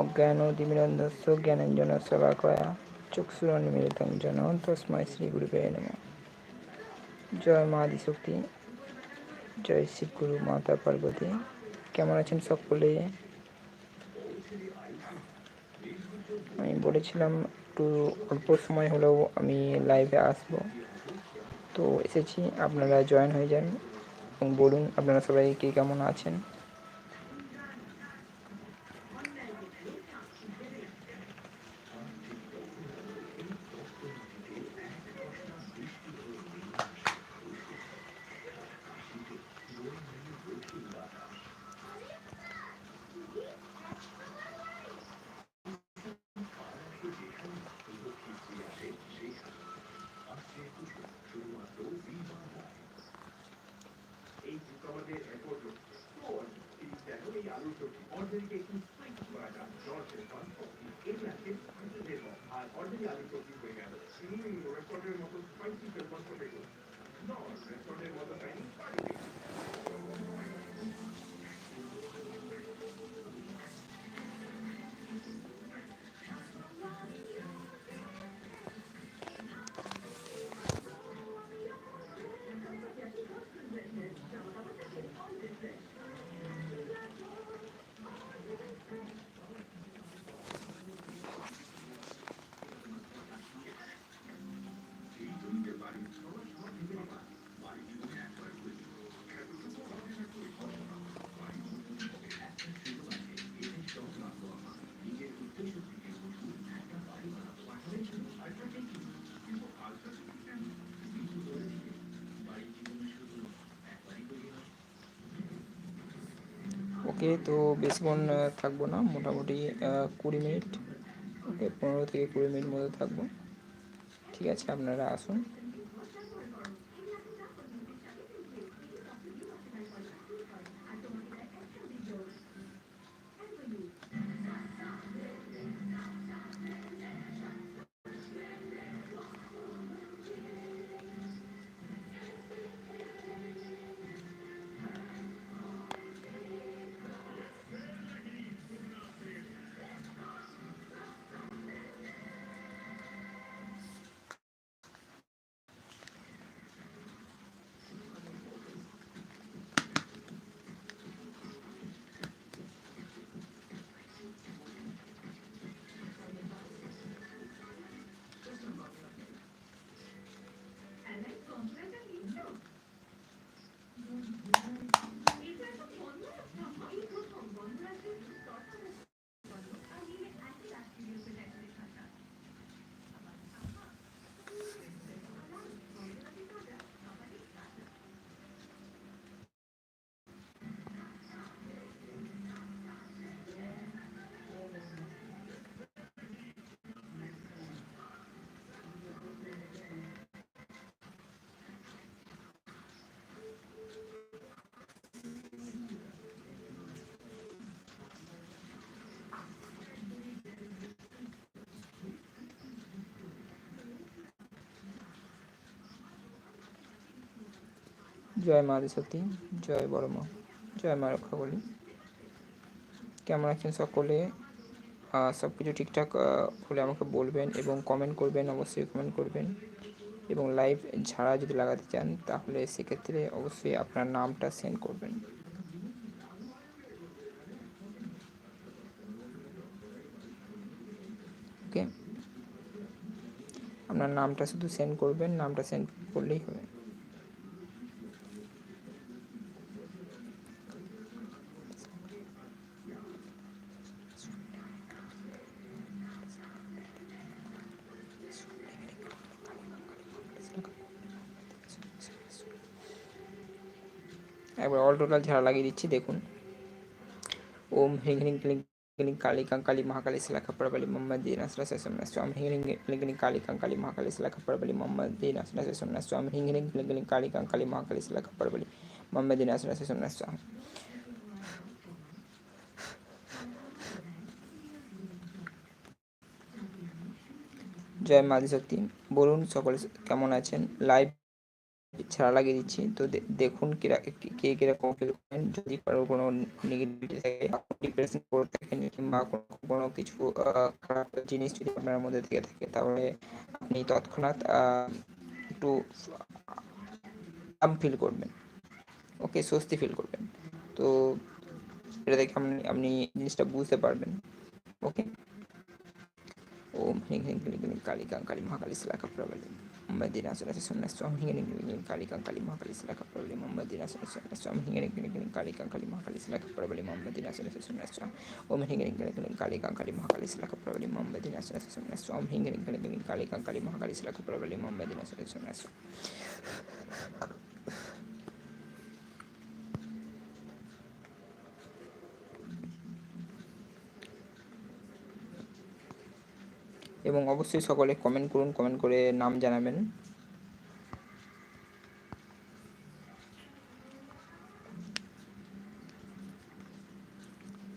অজ্ঞান দিমিরন্ধস্য জ্ঞানাঞ্জন শলাকয়া চক্ষুরনিমিলিতং জন তস্মৈ শ্রী গুরুবে নম। জয় মা আদিশক্তি, জয় শিব গুরু মাতা পার্বতী। কেমন আছেন সকলে? আমি বলেছিলাম একটু অল্প সময় হলেও আমি লাইভে আসব। তো এসেছি, আপনারা জয়েন হয়ে যান এবং বলুন আপনারা সবাই কে কেমন আছেন। আর অর্ধেক আগে হয়ে গেল সিঙ্গিং রেকর্ডের মতো ওকে তো বেশিক্ষণ থাকব না, মোটামুটি কুড়ি মিনিট, ওকে, পনেরো থেকে কুড়ি মিনিট মধ্যে থাকব। ঠিক আছে, আপনারা আসুন। জয় মা আদিশক্তি জয় বড় মা, জয় মা রক্ষা বলি কেমন আছেন সকলে? সব কিছু ঠিকঠাক হলে আমাকে বলবেন এবং কমেন্ট করবেন, অবশ্যই কমেন্ট করবেন। এবং লাইভ ঝাড়া যদি লাগাতে চান, তাহলে সেক্ষেত্রে অবশ্যই আপনার নামটা সেন্ড করবেন। ওকে আপনার নামটা শুধু সেন্ড করবেন, নামটা সেন্ড করলেই হবে। একবার অল টোটাল ঝাড়া লাগিয়ে দিচ্ছি, দেখুন। ওম হ্রিং হ্রিং ক্লিং ক্লিং কালী কাঙ্কালী মহাকালী শিলা খাপ্পড়াবালি মোহাম্মদ দিন আসলা সেসম নাম হিং হিং ক্লিং ক্লিং কালী কাঙ্কালী মহাকালী শিলা খাপ্পড়াবালি মোহাম্মদ দিন আসলা সেসম নাম হিং হিং ক্লিং ক্লিং কালী কাঙ্কালী মহাকালী শিলা খাপ্পড়াবালি মোহাম্মদ দিন আসলা সেসম নাম জয় মা আদিশক্তি বলুন সকলে কেমন আছেন? লাইভ ছাড়া লাগিয়ে দিচ্ছি। তো দেখুন কে কীরকম ফিল করেন। যদি কারও কোনো নেগেটিভিটি থাকে ডিপ্রেশন করে থাকেন কিংবা কোনো কিছু খারাপ জিনিস যদি আপনার মধ্যে থেকে থাকে, তাহলে আপনি তৎক্ষণাৎ একটু আরাম ফিল করবেন। ওকে স্বস্তি ফিল করবেন। তো এটা দেখে আপনি আপনি জিনিসটা বুঝতে পারবেন। ওকে স্বাম হিং হ্রিং ক্লিং ক্লিং Kali Mahakali শিলাকা প্রবলী। madina sunaswam hingga kalikan kalimah kali silaka problema madina sunaswam hingga kalikan kalimah kali silaka problema madina sunaswam om hingga kalikan kalimah kali silaka problema madina sunaswam hingga kalikan kalimah kali silaka problema madina sunaswam এবং অবশ্যই সকলে comment করুন comment করে নাম জানাবেন।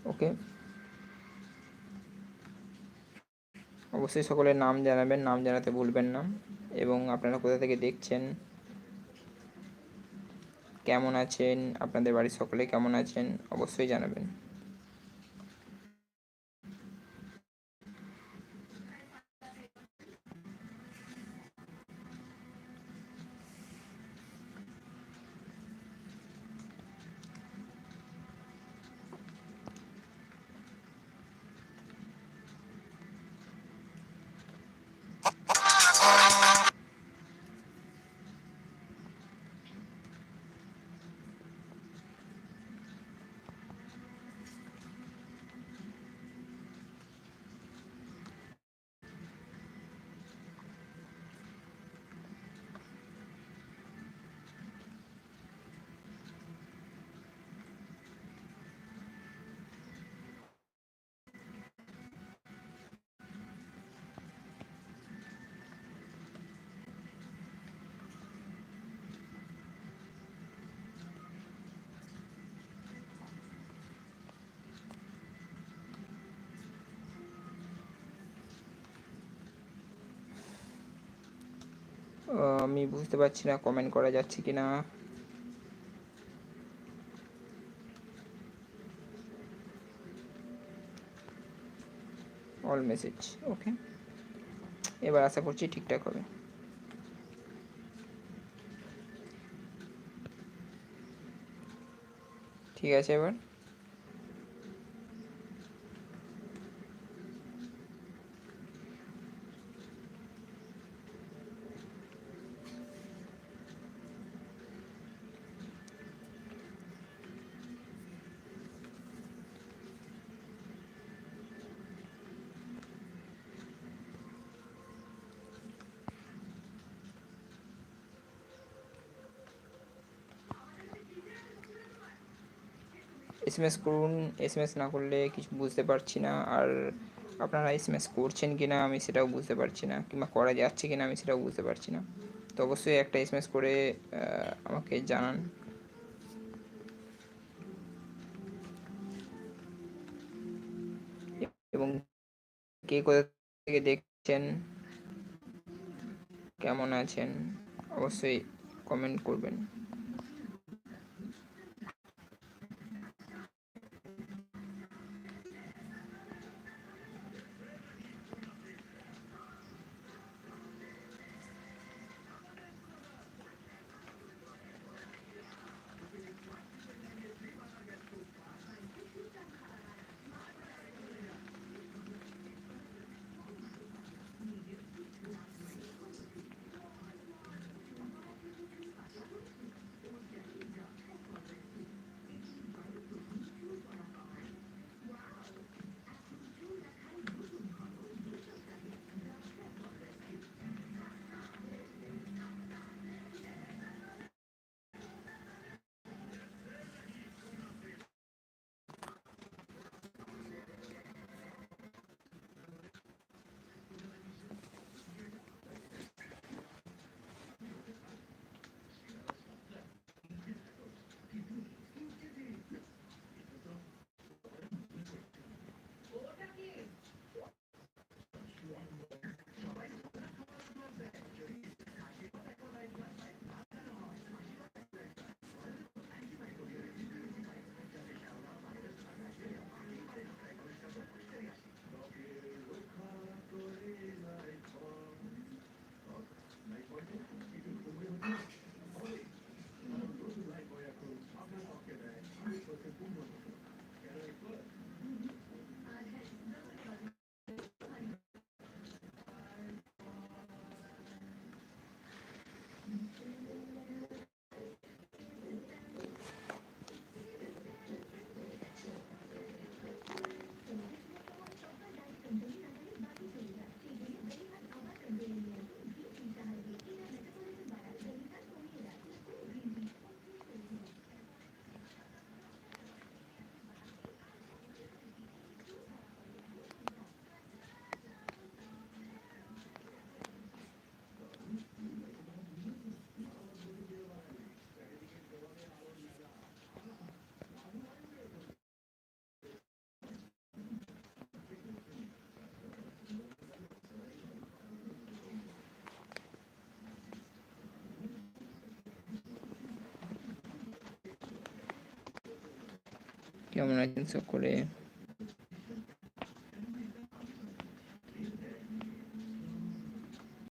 ওকে অবশ্যই সকলের নাম জানাবেন, নাম জানাতে ভুলবেন না। এবং আপনারা কোথা থেকে দেখছেন? কেমন আছেন? আপনাদের বাড়ির সকলে কেমন আছেন? অবশ্যই জানাবেন। Bye. আমি বুঝতে পারছি না কমেন্ট করা যাচ্ছে কি না অল মেসেজ ওকে এবার আশা করছি ঠিকঠাক হবে। ঠিক আছে এবার? এসএমএস করুন এসএমএস না করলে কিছু বুঝতে পারছি না। আর আপনারা এসএমএস করছেন কি না আমি সেটাও বুঝতে পারছি না, কিংবা করা যাচ্ছে কি না আমি সেটাও বুঝতে পারছি না। তো অবশ্যই একটা এসএমএস করে আমাকে জানান। এবং কে কোথা থেকে দেখছেন, কেমন আছেন, অবশ্যই কমেন্ট করবেন। কেমন আছেন সকলে?